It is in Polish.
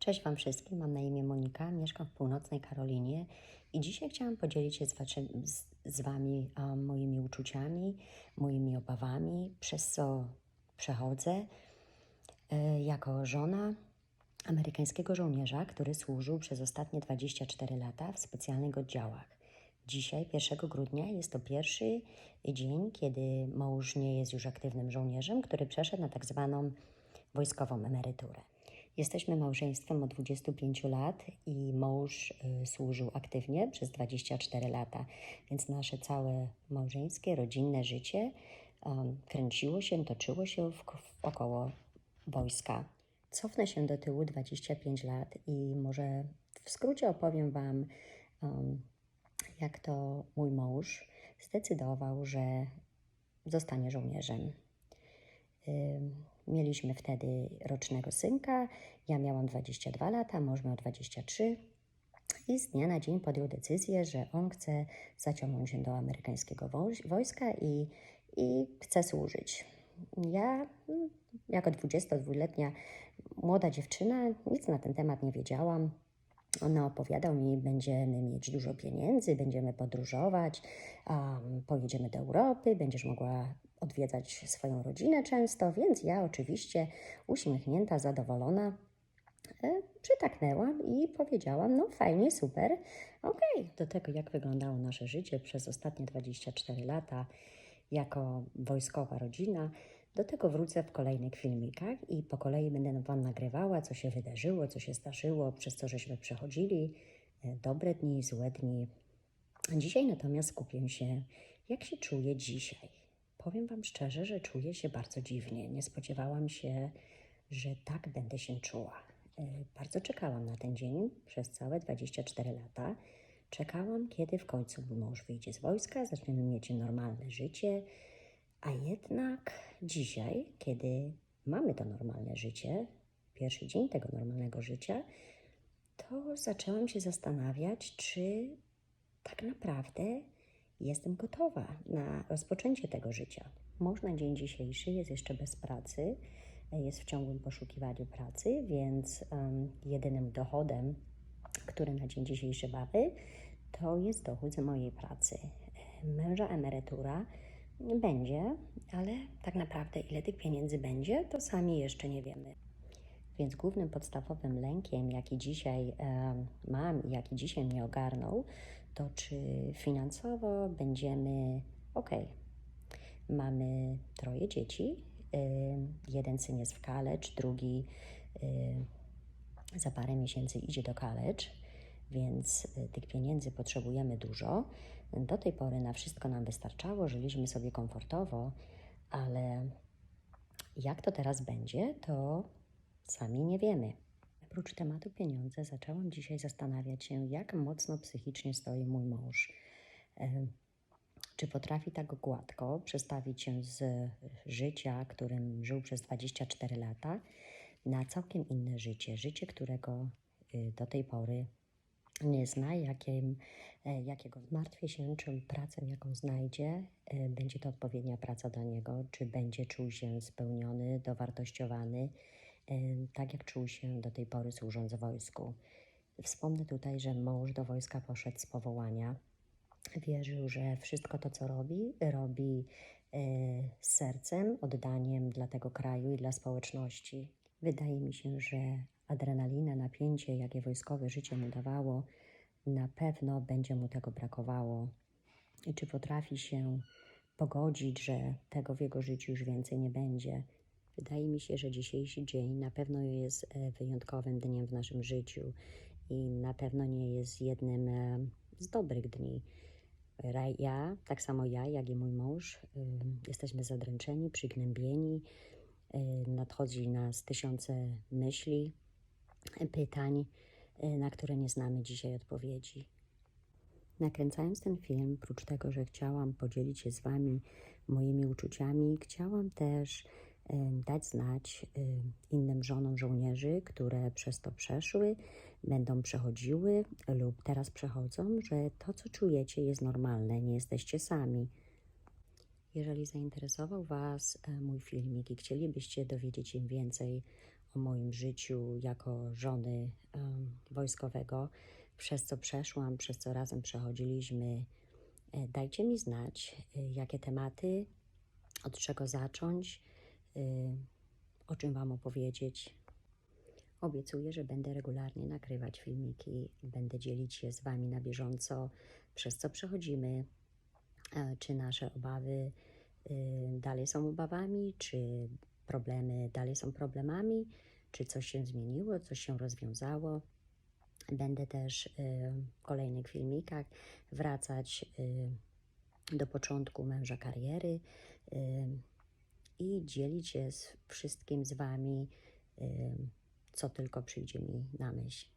Cześć Wam wszystkim, mam na imię Monika, mieszkam w północnej Karolinie i dzisiaj chciałam podzielić się z, waszym, z, z Wami a, moimi uczuciami, moimi obawami, przez co przechodzę e, jako żona amerykańskiego żołnierza, który służył przez ostatnie 24 lata w specjalnych oddziałach. Dzisiaj, 1 grudnia, jest to pierwszy dzień, kiedy mąż nie jest już aktywnym żołnierzem, który przeszedł na tak zwaną wojskową emeryturę. Jesteśmy małżeństwem od 25 lat i mąż y, służył aktywnie przez 24 lata, więc nasze całe małżeńskie, rodzinne życie um, kręciło się, toczyło się w, w około wojska. Cofnę się do tyłu 25 lat i może w skrócie opowiem Wam, um, jak to mój mąż zdecydował, że zostanie żołnierzem. Mieliśmy wtedy rocznego synka, ja miałam 22 lata, mąż miał 23 i z dnia na dzień podjął decyzję, że on chce zaciągnąć się do amerykańskiego woj- wojska i, i chce służyć. Ja, mm, jako 22-letnia młoda dziewczyna, nic na ten temat nie wiedziałam. On opowiadał mi, będziemy mieć dużo pieniędzy, będziemy podróżować, um, pojedziemy do Europy, będziesz mogła odwiedzać swoją rodzinę często, więc ja oczywiście uśmiechnięta, zadowolona e, przytaknęłam i powiedziałam, no fajnie, super, okej. Do tego, jak wyglądało nasze życie przez ostatnie 24 lata jako wojskowa rodzina, do tego wrócę w kolejnych filmikach i po kolei będę Wam nagrywała, co się wydarzyło, co się zdarzyło, przez co żeśmy przechodzili, e, dobre dni, złe dni. Dzisiaj natomiast skupię się, jak się czuję dzisiaj. Powiem Wam szczerze, że czuję się bardzo dziwnie. Nie spodziewałam się, że tak będę się czuła. E, Bardzo czekałam na ten dzień przez całe 24 lata. Czekałam, kiedy w końcu mąż wyjdzie z wojska, zaczniemy mieć normalne życie. A jednak dzisiaj, kiedy mamy to normalne życie, pierwszy dzień tego normalnego życia, to zaczęłam się zastanawiać, czy tak naprawdę jestem gotowa na rozpoczęcie tego życia. Mąż na dzień dzisiejszy jest jeszcze bez pracy, jest w ciągłym poszukiwaniu pracy, więc um, jedynym dochodem, który na dzień dzisiejszy mamy, to jest dochód z mojej pracy. Męża emerytura będzie, ale tak naprawdę ile tych pieniędzy będzie, to sami jeszcze nie wiemy. Więc głównym podstawowym lękiem, jaki dzisiaj em, mam i jaki dzisiaj mnie ogarnął, to czy finansowo będziemy ok. Mamy troje dzieci. ym, Jeden syn jest w college, drugi ym, za parę miesięcy idzie do college, więc y, tych pieniędzy potrzebujemy dużo. Do tej pory na wszystko nam wystarczało, żyliśmy sobie komfortowo, ale jak to teraz będzie, to sami nie wiemy. Oprócz tematu pieniądze, zaczęłam dzisiaj zastanawiać się, jak mocno psychicznie stoi mój mąż. Czy potrafi tak gładko przestawić się z życia, którym żył przez 24 lata, na całkiem inne życie? Życie, którego y, do tej pory nie zna, jakim, e, jakiego martwię się, czy pracę, jaką znajdzie, e, będzie to odpowiednia praca dla niego, czy będzie czuł się spełniony, dowartościowany, tak jak czuł się do tej pory służąc wojsku. Wspomnę tutaj, że mąż do wojska poszedł z powołania. Wierzył, że wszystko to, co robi, robi e, z sercem, oddaniem dla tego kraju i dla społeczności. Wydaje mi się, że adrenalina, napięcie, jakie wojskowe życie mu dawało, na pewno będzie mu tego brakowało. I czy potrafi się pogodzić, że tego w jego życiu już więcej nie będzie? Wydaje mi się, że dzisiejszy dzień na pewno jest e, wyjątkowym dniem w naszym życiu i na pewno nie jest jednym e, z dobrych dni. Ja, tak samo ja, jak i mój mąż, y, jesteśmy zadręczeni, przygnębieni. Nadchodzi nas tysiące myśli, pytań, na które nie znamy dzisiaj odpowiedzi. Nakręcając ten film, prócz tego, że chciałam podzielić się z Wami moimi uczuciami, chciałam też dać znać em, innym żonom żołnierzy, które przez to przeszły, będą przechodziły lub teraz przechodzą, że to, co czujecie, jest normalne, nie jesteście sami. Jeżeli zainteresował Was e, mój filmik i chcielibyście dowiedzieć się więcej o moim życiu jako żony wojskowego, przez co przeszłam, przez co razem przechodziliśmy. E, Dajcie mi znać, e, jakie tematy, od czego zacząć, e, o czym Wam opowiedzieć. Obiecuję, że będę regularnie nagrywać filmiki, będę dzielić się z Wami na bieżąco, przez co przechodzimy, e, czy nasze obawy y, dalej są obawami, czy problemy dalej są problemami, czy coś się zmieniło, coś się rozwiązało. Będę też y, w kolejnych filmikach wracać y, do początku męża kariery y, i dzielić się z wszystkim z Wami, co tylko przyjdzie mi na myśl.